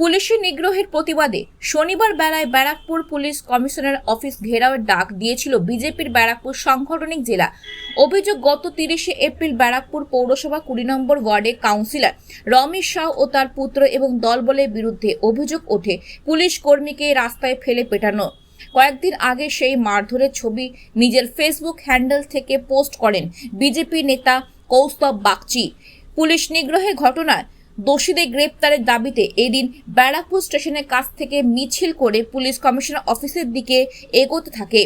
পুলিশি নিগ্রহের প্রতিবাদে শনিবার বেলায় ব্যারাকপুর পুলিশ কমিশনার অফিস ঘেরাওয়ের ডাক দিয়েছিল বিজেপির ব্যারাকপুর সাংগঠনিক জেলা। অভিযোগ, গত তিরিশে এপ্রিল ব্যারাকপুর পৌরসভা কুড়ি নম্বর ওয়ার্ডে কাউন্সিলর রমেশ শাহ ও তার পুত্র এবং দলবলের বিরুদ্ধে অভিযোগ ওঠে পুলিশ কর্মীকে রাস্তায় ফেলে পেটানো। কয়েকদিন আগে সেই মারধরের ছবি নিজের ফেসবুক হ্যান্ডেল থেকে পোস্ট করেন বিজেপি নেতা কৌস্তব বাগচি। পুলিশ নিগ্রহের ঘটনায় দোষীদের গ্রেপ্তারের দাবিতে এদিন ব্যারাকপুর স্টেশনের কাছ থেকে মিছিল করে পুলিশ কমিশনার অফিসের দিকে এগোতে থাকে।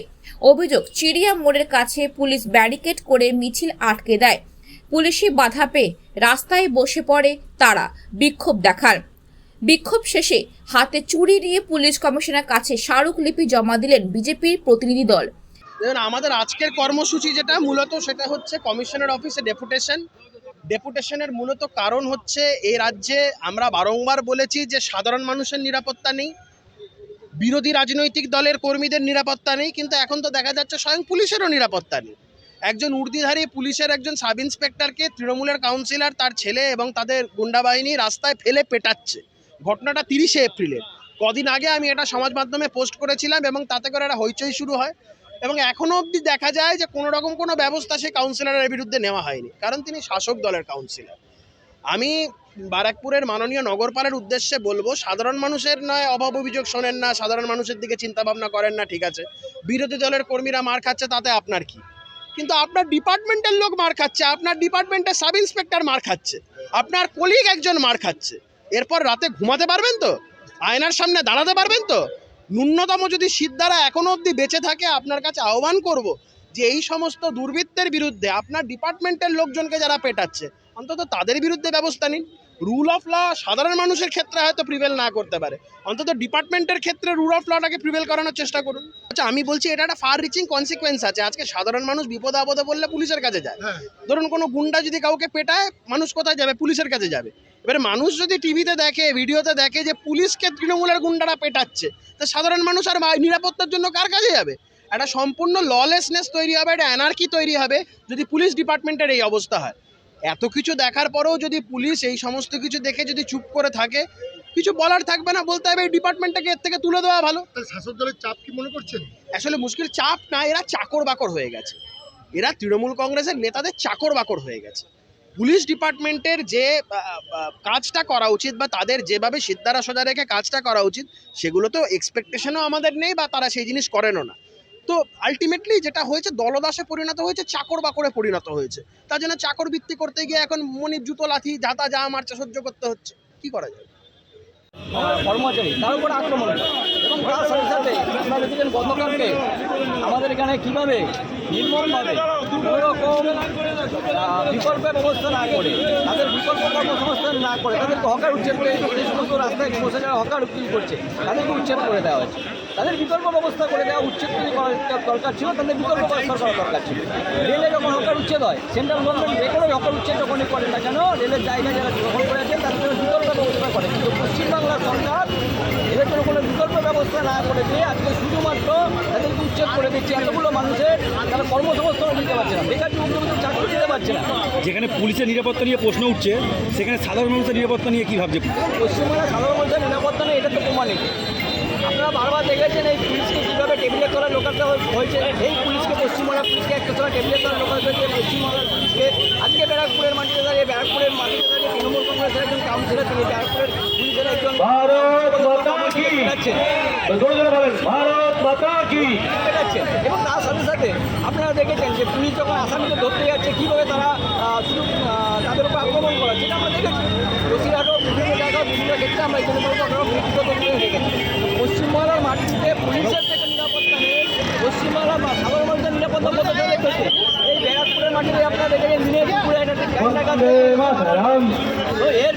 অভিযোগ, চিড়িয়া মোড়ের কাছে পুলিশ ব্যারিকেড করে মিছিল আটকে দেয়। পুলিশি বাধা পেয়ে রাস্তায় বসে পড়ে তারা, বিক্ষোভ দেখান। বিক্ষোভ শেষে হাতে চুরি নিয়ে পুলিশ কমিশনার কাছে স্মারকলিপি জমা দিলেন বিজেপির প্রতিনিধি দল। আমাদের আজকের কর্মসূচি যেটা মূলত সেটা হচ্ছে কমিশনের অফিসে ডেপুটেশন ডেপুটেশনের মূলত কারণ হচ্ছে এই রাজ্যে আমরা বারংবার বলেছি যে সাধারণ মানুষের নিরাপত্তা নেই, বিরোধী রাজনৈতিক দলের কর্মীদের নিরাপত্তা নেই, কিন্তু এখন তো দেখা যাচ্ছে স্বয়ং পুলিশেরও নিরাপত্তা নেই। একজন উর্দিধারী পুলিশের একজন সাব ইন্সপেক্টরকে তৃণমূলের কাউন্সিলর তার ছেলে এবং তাদের গুন্ডা বাহিনী রাস্তায় ফেলে পেটাচ্ছে। ঘটনাটা তিরিশে এপ্রিলের কদিন আগে আমি এটা সমাজ মাধ্যমে পোস্ট করেছিলাম এবং তাতে করে একটা হইচই শুরু হয়। এবং এখনও অবধি দেখা যায় যে কোনো রকম কোনো ব্যবস্থা সেই কাউন্সিলরের বিরুদ্ধে নেওয়া হয়নি। কারণ তিনি শাসক দলের কাউন্সিলর আমি বারাকপুরের মাননীয় নগরপালের উদ্দেশ্যে বলব, সাধারণ মানুষের নয়, অভাব অভিযোগ শোনেন না, সাধারণ মানুষের দিকে চিন্তা ভাবনা করেন না, ঠিক আছে। বিরোধী দলের কর্মীরা মার খাচ্ছে, তাতে আপনার কি? কিন্তু আপনার ডিপার্টমেন্টের লোক মার খাচ্ছে, আপনার ডিপার্টমেন্টের সাব ইন্সপেক্টর মার খাচ্ছে, আপনার কলিগ একজন মার খাচ্ছে। এরপর রাতে ঘুমাতে পারবেন তো? আয়নার সামনে দাঁড়াতে পারবেন তো? ন্যূনতম যদি সিদ্ধারা এখনও অবধি বেঁচে থাকে আপনার কাছে আহ্বান করব যে এই সমস্ত দুর্বৃত্তের বিরুদ্ধে আপনার ডিপার্টমেন্টের লোকজনকে যারা পেটাচ্ছে অন্তত তাদের বিরুদ্ধে ব্যবস্থা নিন। রুল অফ ল সাধারণ মানুষের ক্ষেত্রে হয়তো প্রিভেল না করতে পারে। অন্তত ডিপার্টমেন্টের ক্ষেত্রে রুল অফ লটাকে প্রিভেল করানোর চেষ্টা করুন। আচ্ছা আমি বলছি এটা একটা ফার রিচিং কনসিকোয়েন্স আছে। আজকে সাধারণ মানুষ বিপদে আপদে বললে পুলিশের কাছে যায়। ধরুন কোনো গুন্ডা যদি কাউকে পেটায় মানুষ কোথায় যাবে? পুলিশের কাছে যাবে। এবারে মানুষ যদি টিভিতে দেখে ভিডিওতে দেখে যে পুলিশকে তৃণমূলের গুন্ডারা পেটাচ্ছে তা সাধারণ মানুষ আর নিরাপত্তার জন্য কার কাছে যাবে? একটা সম্পূর্ণ ললেসনেস তৈরি হবে একটা অ্যানার্কি তৈরি হবে যদি পুলিশ ডিপার্টমেন্টের এই অবস্থা হয়। এত কিছু দেখার পরেও যদি পুলিশ এই সমস্ত কিছু দেখে যদি চুপ করে থাকে কিছু বলার থাকবে না বলতে হবে এই ডিপার্টমেন্টটাকে এর থেকে তুলে দেওয়া ভালো। তাহলে শাসক দলের চাপ কি মনে করছেন? আসলে মুশকিল চাপ না এরা চাকর বাকর হয়ে গেছে। এরা তৃণমূল কংগ্রেসের নেতাদের চাকর বাকর হয়ে গেছে। পুলিশ ডিপার্টমেন্টের যে কাজটা করা উচিত বা তাদের যেভাবে সিদ্ধারা সোজা রেখে কাজটা করা উচিত, সেগুলো তো এক্সপেকটেশনও আমাদের নেই বা তারা সেই জিনিস করেনও না। তো আলটিমেটলি যেটা হয়েছে, দলদাসে পরিণত হয়েছে, চাকর বাকরে পরিণত হয়েছে। তার জন্য চাকর বৃত্তি করতে গিয়ে এখন মনির জুতো লাথি, যাতা যা মারছে, সহ্য করতে হচ্ছে। কি করা যায়? কর্মচারী, তার উপরে আক্রমণ করে। এবং তার সাথে সাথে আপনারা দেখেছেন গতকালকে আমাদের এখানে কীভাবে নির্মমভাবে কোনো রকম বিকল্পের বিকল্প ব্যবস্থা না করে, তাদের বিকল্প কর্মসংস্থান না করে, তাদেরকে হকার উচ্ছেদ করে যে সমস্ত রাস্তায় বসে যারা হকার উচ্ছেদ করছে, তাদেরকে উচ্ছেদ করে দেওয়া হয়েছে তাদের বিকল্প ব্যবস্থা করে দেওয়া উচ্ছেদ দরকার ছিল তাদের বিকল্প ব্যবস্থা করা দরকার ছিল। রেলে যখন হকার উচ্ছেদ হয় সেন্ট্রাল গভর্নমেন্ট যে কোনো হকার উচ্ছেদ যখনই করে না কেন রেলের জায়গায় যারা দখল করে আছেন তাদের জন্য বিকল্প ব্যবস্থা করে। কিন্তু পশ্চিমবাংলার সরকার এদের জন্য কোনো বিকল্প ব্যবস্থা না করে দিয়ে আজকে শুধুমাত্র তাদেরকে উচ্ছেদ করে দিচ্ছে। এতগুলো মানুষের তারা কর্মসংস্থান দিতে পারছে না। বেকার যুবকদের চাকরি দিতে পারছে না। যেখানে পুলিশের নিরাপত্তা নিয়ে প্রশ্ন উঠছে সেখানে সাধারণ মানুষের নিরাপত্তা নিয়ে কী ভাবছে? পশ্চিমবাংলার সাধারণ মানুষের নিরাপত্তা নেই এটা তো প্রমাণিত। বারবার দেখেছেন এই পুলিশকে কীভাবে টেবিলে তোলা লোকালটা হয়েছে? এই পুলিশকে পশ্চিমবাংলা পুলিশকে একটা সময় টেবিলে তোলা লোকাল হয়েছে পশ্চিমবাংলার পুলিশকে আজকে ব্যারাকপুরের মাটিতে দাঁড়িয়ে ব্যারাকপুরের মাটিতে দাঁড়িয়ে তৃণমূল কংগ্রেসের একজন কাউন্সিলর তিনি ব্যারাকপুরের পুলিশের একজন। এবং তার সাথে সাথে আপনারা দেখেছেন যে পুলিশ যখন আসামিকে ধরতে যাচ্ছে কীভাবে তারা শুধু তাদের উপর আক্রমণ করা সেটা আমরা দেখেছি। বসিরহাটও বিভিন্ন জায়গায় বিভিন্ন ক্ষেত্রে আমরা এই জন্য ব্যক্তিগত দেখেছি। পশ্চিমবাংলার মাটিতে পুলিশের থেকে নিরাপত্তা নেই পশ্চিমবাংলার সাধারণ মানুষের নিরাপত্তা কত রেখেছে এই ব্যারাকপুরের মাটিতে আপনারা দেখেছেন মিনেরপুরে একটা ঘণ্টাকার তো এর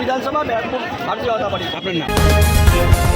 বিধানসভা ব্যারাকপুর ভারতীয় জনতা পার্টি। আপনার নাম?